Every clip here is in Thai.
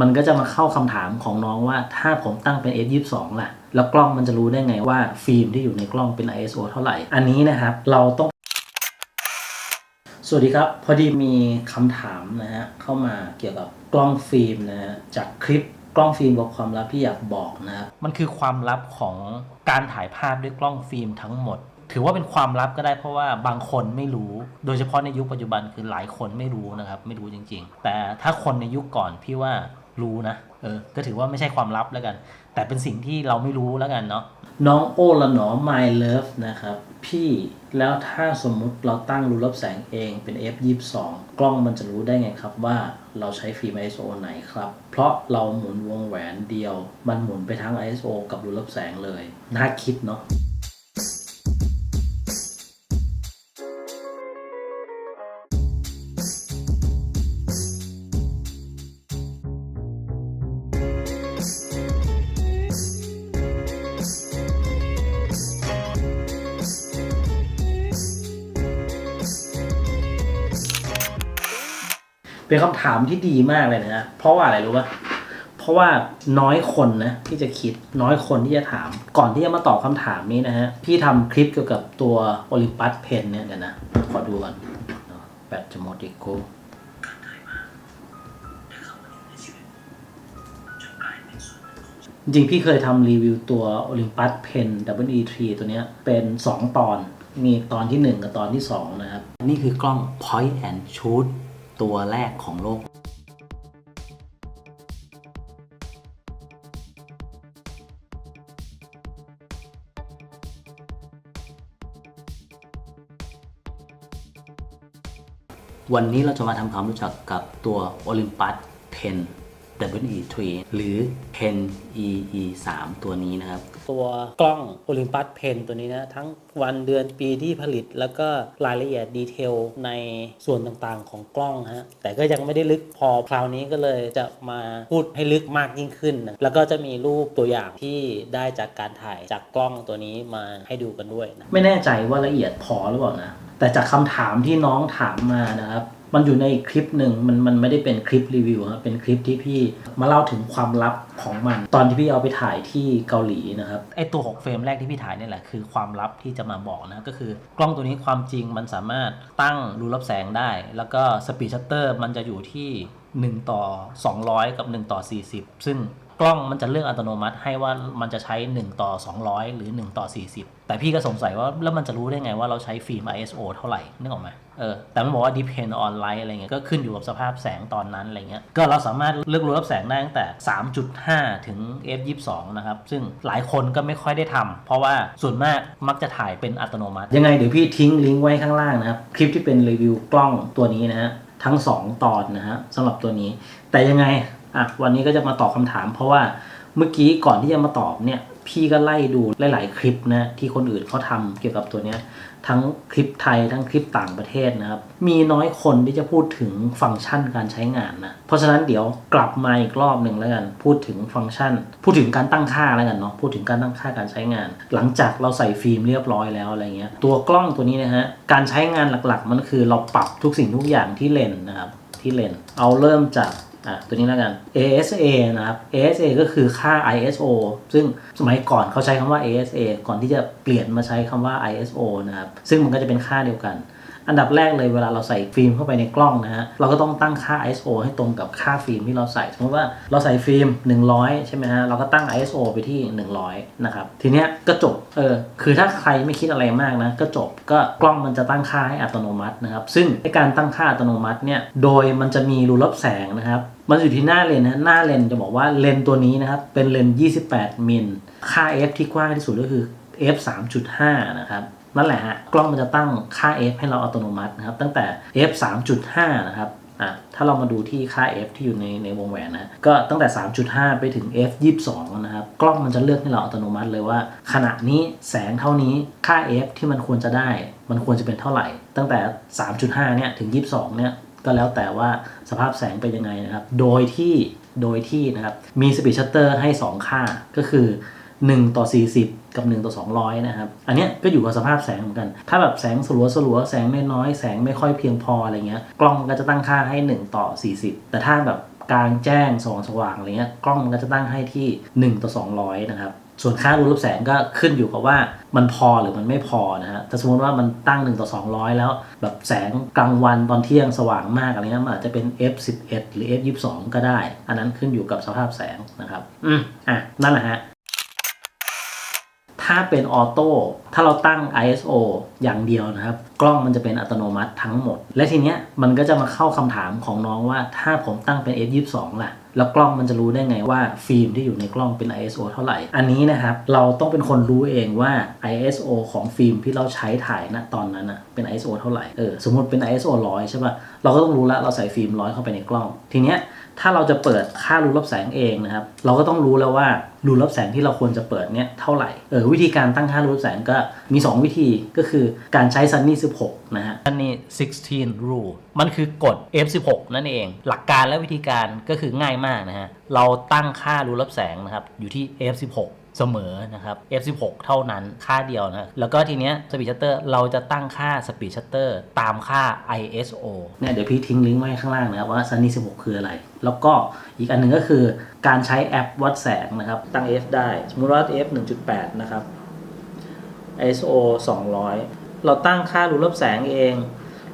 มันก็จะมาเข้าคำถามของน้องว่าถ้าผมตั้งเป็น f22 ล่ะ แล้วกล้องมันจะรู้ได้ไงว่าฟิล์มที่อยู่ในกล้องเป็น ISO เท่าไหร่ อันนี้นะครับ เราต้อง สวัสดีครับ พอดีมีคำถามนะฮะเข้ามาเกี่ยวกับกล้องฟิล์มนะฮะจากคลิปกล้องฟิล์มกับความลับที่อยากบอกนะครับมันคือความลับของการถ่ายภาพด้วยกล้องฟิล์มทั้งหมด ถือว่าเป็นความลับก็ได้เพราะว่าบางคนไม่รู้ โดยเฉพาะในยุคปัจจุบันคือหลายคนไม่รู้นะครับ ไม่รู้จริง ๆ แต่ถ้าคนในยุคก่อนพี่ว่า รู้นะเออก็ถือว่าไม่ใช่ความลับแล้วกัน แต่เป็นสิ่งที่เราไม่รู้แล้วกันเนาะน้องโอละหนอ my love นะครับ พี่แล้วถ้าสมมุติเราตั้งรูรับแสงเองเป็น f 2 2กล้องมันจะรู้ได้ไงครับว่าเราใช้ฟิล์ม ISO ไหนครับ เพราะเราหมุนวงแหวนเดียว มันหมุนไปทั้ง ISO กับรูรับแสงเลย น่าคิดเนาะ เป็นคำถามที่ดีมากเลยนะ เพราะว่าอะไรรู้ป่ะเพราะว่าน้อยคนนะที่จะคิดน้อยคนที่จะถาม ก่อนที่จะมาตอบคำถามนี้นะฮะ พี่ทำคลิปเกี่ยวกับตัว Olympus Pen เนี่ยเดี๋ยวนะ ขอดูก่อนแบตจะหมดอีกกูจริงพี่เคยทำรีวิวตัว Olympus Pen WE3 ตัวเนี้ยเป็น 2 ตอน มีตอนที่ 1 กับตอนที่ 2 นะครับ นี่คือกล้อง Point and Shoot ตัวแรกของโลกวันนี้เราจะมาทำความรู้จักกับตัว Olympus 10 WE3 หรือ Pen EE 3ตัวนี้นะครับ ตัวกล้อง Olympus Pen ตัวนี้นะ ทั้งวันเดือนปีที่ผลิต แล้วก็รายละเอียดดีเทลในส่วนต่างๆของกล้องฮะ แต่ก็ยังไม่ได้ลึกพอคราวนี้ก็เลยจะมาพูดให้ลึกมากยิ่งขึ้นนะแล้วก็จะมีรูปตัวอย่างที่ได้จากการถ่ายจากกล้องตัวนี้มาให้ดูกันด้วยนะไม่แน่ใจว่าละเอียดพอหรือเปล่านะแต่จากคำถามที่น้องถามมานะครับ มันอยู่ในคลิปหนึ่งมันมันไม่ได้เป็นคลิปรีวิวครับเป็นคลิปที่พี่มาเล่าถึงความลับของมัน ตอนที่พี่เอาไปถ่ายที่เกาหลีนะครับไอตัว6เฟรมแรกที่พี่ถ่ายนี่แหละคือความลับที่จะมาบอกนะก็คือกล้องตัวนี้ความจริงมันสามารถตั้งรูรับแสงได้ แล้วก็สปีดชัตเตอร์มันจะอยู่ที่ 1 ต่อ 200 กับ 1 ต่อ 40 ซึ่ง กล้องมันจะเลือกอัตโนมัติให้ว่ามันจะใช้ 1 ต่อ 200 หรือ 1 ต่อ 40 แต่พี่ก็สงสัยว่าแล้วมันจะรู้ได้ไงว่าเราใช้ฟิล์ม ISO เท่าไหร่นึกออกไหมเออแต่มันบอกว่า depend on light อะไรเงี้ยก็ขึ้นอยู่กับสภาพแสงตอนนั้นอะไรเงี้ยก็เราสามารถเลือกรูรับแสงได้ตั้งแต่ 3.5 ถึง f 22นะครับ ซึ่งหลายคนก็ไม่ค่อยได้ทำเพราะว่าส่วนมากมักจะถ่ายเป็นอัตโนมัติ ยังไงเดี๋ยวพี่ทิ้งลิงก์ไว้ข้างล่างนะครับ คลิปที่เป็นรีวิวกล้องตัวนี้นะฮะทั้ง 2 ตอนนะฮะสำหรับตัวนี้ แต่ยังไง อะวันนี้ก็จะมาตอบคำถาม เพราะว่าเมื่อกี้ก่อนที่จะมาตอบเนี่ยพี่ก็ไล่ดูหลาย ๆ คลิปนะที่คนอื่นเขาทำเกี่ยวกับตัวเนี้ยทั้งคลิปไทยทั้งคลิปต่างประเทศนะครับ มีน้อยคนที่จะพูดถึงฟังก์ชันการใช้งานนะเพราะฉะนั้นเดี๋ยวกลับมาอีกรอบหนึ่งแล้วกันพูดถึงฟังก์ชัน พูดถึงการตั้งค่าแล้วกันเนาะพูดถึงการตั้งค่าการใช้งาน หลังจากเราใส่ฟิล์มเรียบร้อยแล้วอะไรเงี้ยตัวกล้องตัวนี้นะฮะการใช้งานหลัก ๆ มันคือเราปรับทุกสิ่งทุกอย่างที่เลนนะครับที่เลนเอาเริ่มจาก อะตัวนี้แล้วกัน ASA นะครับ ASA ก็คือค่า ISO ซึ่งสมัยก่อนเขาใช้คำว่า ASA ก่อนที่จะเปลี่ยนมาใช้คำว่า ISO นะครับ ซึ่งมันก็จะเป็นค่าเดียวกัน อันดับแรกเลยเวลาเราใส่ฟิล์มเข้าไปในกล้องนะฮะเราก็ต้องตั้งค่า ISO ให้ตรงกับค่าฟิล์มที่เราใส่สมมติว่าเราใส่ฟิล์ม 100 ใช่ไหมฮะเราก็ตั้ง ISO ไปที่ 100 นะครับ ทีเนี้ยก็จบเออคือถ้าใครไม่คิดอะไรมากนะ ก็จบก็กล้องมันจะตั้งค่าให้อัตโนมัตินะครับ ซึ่งในการตั้งค่าอัตโนมัติเนี่ยโดยมันจะมีรูรับแสงนะครับมันอยู่ที่หน้าเลนนะหน้าเลนจะบอกว่าเลนตัวนี้นะครับเป็นเลนส์28 มิล ค่า f ที่กว้างที่สุดก็คือ f 3.5 นะครับ นั่นแหละฮะกล้องมันจะตั้งค่า f ให้เราอัตโนมัตินะครับ ตั้งแต่ f 3.5 นะครับอะถ้าเรามาดูที่ค่า f ที่อยู่ในในวงแหวนนะ ก็ตั้งแต่ 3.5 ไปถึง f 22 นะครับ กล้องมันจะเลือกให้เราอัตโนมัติเลยว่า ขณะนี้แสงเท่านี้ค่า f ที่มันควรจะได้ มันควรจะเป็นเท่าไหร่ ตั้งแต่ 3.5 เนี่ยถึง 22 เนี่ยก็แล้วแต่ว่าสภาพแสงเป็นยังไงนะครับ โดยที่โดยที่นะครับมีสปีดชัตเตอร์ให้ 2 ค่าก็คือ 1 ต่อ 40 กับ 1 ต่อ 200 นะครับ อันเนี้ยก็อยู่กับสภาพแสงเหมือนกัน ถ้าแบบแสงสลัวสลัวแสงน้อยๆแสงไม่ค่อยเพียงพออะไรเงี้ย กล้องก็จะตั้งค่าให้ 1 ต่อ 40 แต่ถ้าแบบกลางแจ้งสว่างสว่างอะไรเงี้ย กล้องมันก็จะตั้งให้ที่ 1 ต่อ 200 นะครับ ส่วนค่ารูรับแสงก็ขึ้นอยู่กับว่ามันพอหรือมันไม่พอนะฮะ ถ้าสมมติว่ามันตั้ง 1 ต่อ 200 แล้ว แบบแสงกลางวันตอนเที่ยงสว่างมากอะไรเงี้ยมันอาจจะเป็น f11 หรือ f22 ก็ได้ อันนั้นขึ้นอยู่กับสภาพแสงนะครับ อืมอะ นั่นแหละฮะ ถ้าเป็นออโต้ถ้าเราตั้ง ISO อย่างเดียวนะครับ กล้องมันจะเป็นอัตโนมัติทั้งหมด และทีเนี้ยมันก็จะมาเข้าคำถามของน้องว่าถ้าผมตั้งเป็น f22 ล่ะ แล้วกล้องมันจะรู้ได้ไงว่าฟิล์มที่อยู่ในกล้องเป็น ISO เท่าไหร่ อันนี้นะครับ เราต้องเป็นคนรู้เองว่า ISO ของฟิล์มที่เราใช้ถ่ายณตอนนั้นอะเป็น ISO เท่าไหร่เออสมมติเป็น ISO 100ใช่ป่ะเราก็ต้องรู้ล้วเราใส่ฟิล์มร้อยเข้าไปในกล้อง ทีเนี้ยถ้าเราจะเปิดค่ารูรับแสงเองนะครับ เราก็ต้องรู้แล้วว่า รูรับแสงที่เราควรจะเปิดเนี่ยเท่าไหร่เออวิธีการตั้งค่ารูรับแสงก็มี 2 วิธีก็คือการใช้ Sunny 16 นะฮะ Sunny 16 rule มันคือกฎ F16 นั่นเอง หลักการและวิธีการก็คือง่ายมากนะฮะ เราตั้งค่ารูรับแสงนะครับอยู่ที่ F16 เสมอนะครับ F16 เท่านั้นค่าเดียวนะ แล้วก็ทีเนี้ยสปีดชัตเตอร์เราจะตั้งค่าสปีดชัตเตอร์ตามค่า ISO เนี่ยเดี๋ยวพี่ทิ้งลิงก์ไว้ข้างล่างนะครับว่า Sunny 16 คืออะไร แล้วก็อีกอันหนึ่งก็คือการใช้แอปวัดแสงนะครับ ตั้ง F ได้ สมมุติว่า F 1.8 นะครับ ISO 200 เราตั้งค่ารูรับแสงเอง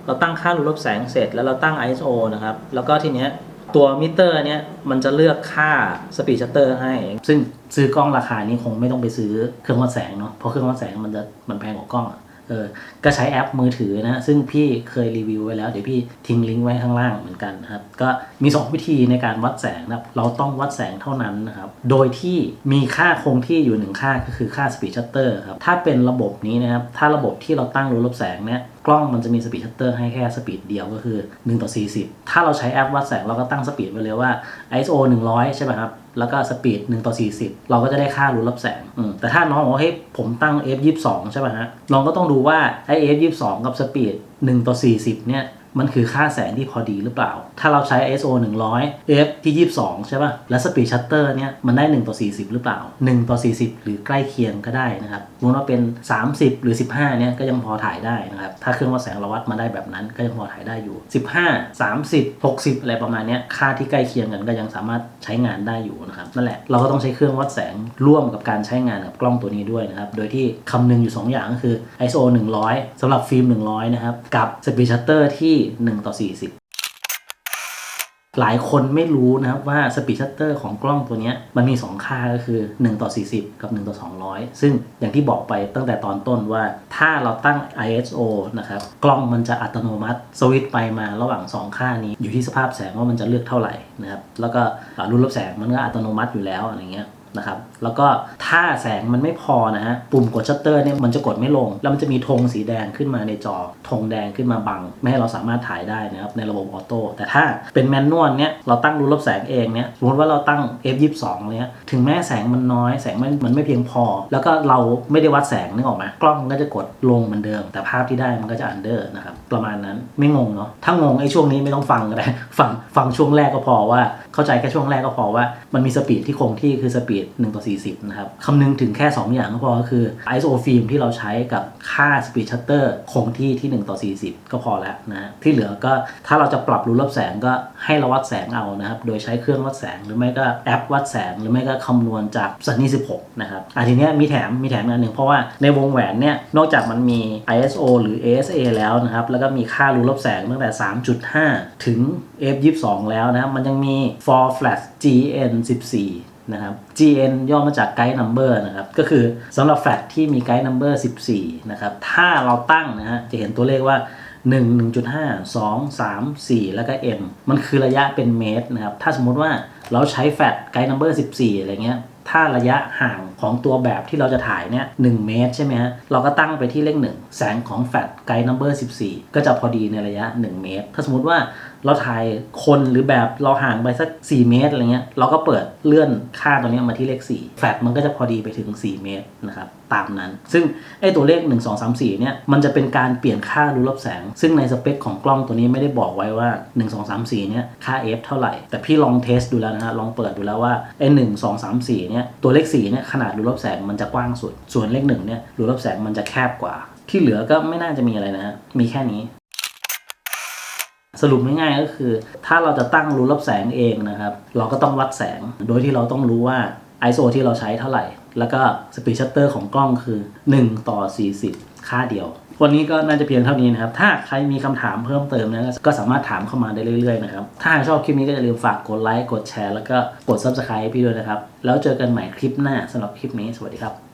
เราตั้งค่ารูรับแสงเสร็จ แล้วเราตั้ง ISO นะครับ แล้วก็ทีเนี้ย ตัวมิเตอร์เนี้ยมันจะเลือกค่าสปีดชัตเตอร์ให้ ซึ่งซื้อกล้องราคานี้คงไม่ต้องไปซื้อเครื่องวัดแสงเนาะเพราะเครื่องวัดแสงมันจะมันแพงกว่ากล้องอะ เออก็ใช้แอปมือถือนะ ซึ่งพี่เคยรีวิวไว้แล้ว เดี๋ยวพี่ทิ้งลิงก์ไว้ข้างล่างเหมือนกันนะครับ ก็มี 2 วิธีในการวัดแสงนะเราต้องวัดแสงเท่านั้นนะครับ โดยที่มีค่าคงที่อยู่หนึ่งค่าก็คือค่า speed shutter ครับ ถ้าเป็นระบบนี้นะครับ ถ้าระบบที่เราตั้งรูรับแสงเนี่ยกล้องมันจะมีสปีดชัตเตอร์ให้แค่สปีดเดียวก็คือ1ต่อ40 ถ้าเราใช้แอปวัดแสงเราก็ตั้งสปีดไว้เลยว่า ISO 100 ใช่ไหมครับ แล้วก็สปีด1ต่อ40 เราก็จะได้ค่ารูรับแสง แต่ถ้าน้องบอกว่าเฮ้ยผมตั้ง f 22ใช่ป่ะฮะน้องก็ต้องดูว่าไอ้ f 22กับสปีด1ต่อ40เนี่ย มันคือค่าแสงที่พอดีหรือเปล่า ถ้าเราใช้ ISO 100 f ที่ 22 ใช่ป่ะ แล้วสปีดชัตเตอร์เนี่ยมันได้ 1 ต่อ 40 หรือเปล่า 1 ต่อ 40 หรือใกล้เคียงก็ได้นะครับสมมติว่าเป็น 30 หรือ 15 เนี่ยก็ยังพอถ่ายได้นะครับ ถ้าเครื่องวัดแสงเราวัดมาได้แบบนั้นก็ยังพอถ่ายได้อยู่ 15 30 60 อะไรประมาณเนี้ยค่าที่ใกล้เคียงกันก็ยังสามารถใช้งานได้อยู่นะครับ นั่นแหละ เราก็ต้องใช้เครื่องวัดแสงร่วมกับการใช้งานกับกล้องตัวนี้ด้วยนะครับ โดยที่คำนึงอยู่ 2 อย่างก็คือ ISO 100สำหรับฟิล์ม 100 นะครับ กับสปีดชัตเตอร์ที่1 ต่อ 40 หลายคนไม่รู้นะครับว่าสปีดชัตเตอร์ของกล้องตัวนี้มันมี 2 ค่าก็คือ 1 ต่อ 40 กับ 1 ต่อ 200 ซึ่งอย่างที่บอกไปตั้งแต่ตอนต้นว่าถ้าเราตั้ง ISO นะครับ กล้องมันจะอัตโนมัติสวิตช์ไปมาระหว่าง 2 ค่านี้อยู่ที่สภาพแสงว่ามันจะเลือกเท่าไหร่นะครับแล้วก็รุ่นรับแสงมันก็อัตโนมัติอยู่แล้วอะไรเงี้ย นะครับแล้วก็ถ้าแสงมันไม่พอนะฮะปุ่มกดชัตเตอร์เนี่ยมันจะกดไม่ลง แล้วมันจะมีธงสีแดงขึ้นมาในจอธงแดงขึ้นมาบัง ไม่ให้เราสามารถถ่ายได้นะครับในระบบออโต้แต่ถ้าเป็นแมนนวลเนี่ยเราตั้งรูรับแสงเองเนี่ยสมมติว่าเราตั้ง f22 เนี่ยถึงแม้แสงมันน้อยแสงมันมันไม่เพียงพอ แล้วก็เราไม่ได้วัดแสงนึกออกไหมกล้องมันก็จะกดลงเหมือนเดิม แต่ภาพที่ได้มันก็จะอันเดอร์นะครับประมาณนั้นไม่งงเนาะถ้างงไอ้ช่วงนี้ไม่ต้องฟังก็ได้ฟังฟังช่วงแรกก็พอว่า เข้าใจแค่ช่วงแรกก็พอว่า มันมีสปีดที่คงที่คือสปีด1ต่อ40 นะครับคำนึงถึงแค่ 2 อย่างก็พอก็คือ ISO ฟิล์มที่เราใช้กับค่าสปีดชัตเตอร์คงที่ที่ 1 ต่อ 40 ก็พอแล้วนะที่เหลือก็ถ้าเราจะปรับรูรับแสงก็ให้เราวัดแสงเอานะครับ โดยใช้เครื่องวัดแสงหรือไม่ก็แอปวัดแสงหรือไม่ก็คำนวณจาก Sunny 16 นะครับอะทีเนี้ยมีแถมมีแถมอันหนึ่งเพราะว่าในวงแหวนเนี่ยนอกจากมันมี ISO หรือ ASA แล้วนะครับ แล้วก็มีค่ารูรับแสงตั้งแต่ 3.5 ถึง f22 แล้วนะมันยังมี for flash GN 14 นะครับ GN ย่อมาจาก Guide Number นะครับ ก็คือสำหรับแฟลชที่มี Guide Number 14 นะครับ ถ้าเราตั้งนะฮะ จะเห็นตัวเลขว่า 1 1.5 2 3 4 แล้วก็ M มันคือระยะเป็นเมตรนะครับ ถ้าสมมติว่าเราใช้แฟลช Guide Number 14 อะไรเงี้ย ถ้าระยะห่างของตัวแบบที่เราจะถ่ายเนี่ยหเมตรใช่ไหมฮะ เราก็ตั้งไปที่เลข 1 แสงของแฟลชไกด์นัมเบอร์สิบสี่ก็จะพอดีในระยะ 1 เมตร ถ้าสมมติว่าเราถ่ายคนหรือแบบเราห่างไปสัก 4 เมตรอะไรเงี้ย เราก็เปิดเลื่อนค่าตัวนี้มาที่เลข 4 แฟลชมันก็จะพอดีไปถึง 4 เมตรนะครับตามนั้น ซึ่งไอ้ตัวเลข 1 2 3 4เนี่ยมันจะเป็นการเปลี่ยนค่ารูรับแสง ซึ่งในสเปคของกล้องตัวนี้ไม่ได้บอกไว้ว่า 1 2 3 4เนี่ยค่า f เท่าไหร่ แต่พี่ลองเทสดูแล้วนะฮะลองเปิดดูแล้วว่าไอ้1 2 3 4เนี่ยตัวเลข4เนี่ยขนาดรูรับแสงมันจะกว้างสุด ส่วนเลข1เนี่ยรูรับแสงมันจะแคบกว่า ที่เหลือก็ไม่น่าจะมีอะไรนะฮะมีแค่นี้สรุปง่ายๆก็คือ ถ้าเราจะตั้งรูรับแสงเองนะครับ เราก็ต้องวัดแสง โดยที่เราต้องรู้ว่า ISO ที่เราใช้เท่าไหร่ แล้วก็สปีดชัตเตอร์ของกล้องคือ 1 ต่อ 40 ค่าเดียว วันนี้ก็น่าจะเพียงเท่านี้นะครับ ถ้าใครมีคำถามเพิ่มเติมนะก็สามารถถามเข้ามาได้เรื่อยๆนะครับ ถ้าหากชอบคลิปนี้ก็อย่าลืมฝากกดไลค์ กดแชร์ แล้วก็กด Subscribe พี่ด้วยนะครับ แล้วเจอกันใหม่คลิปหน้าสำหรับคลิปนี้ สวัสดีครับ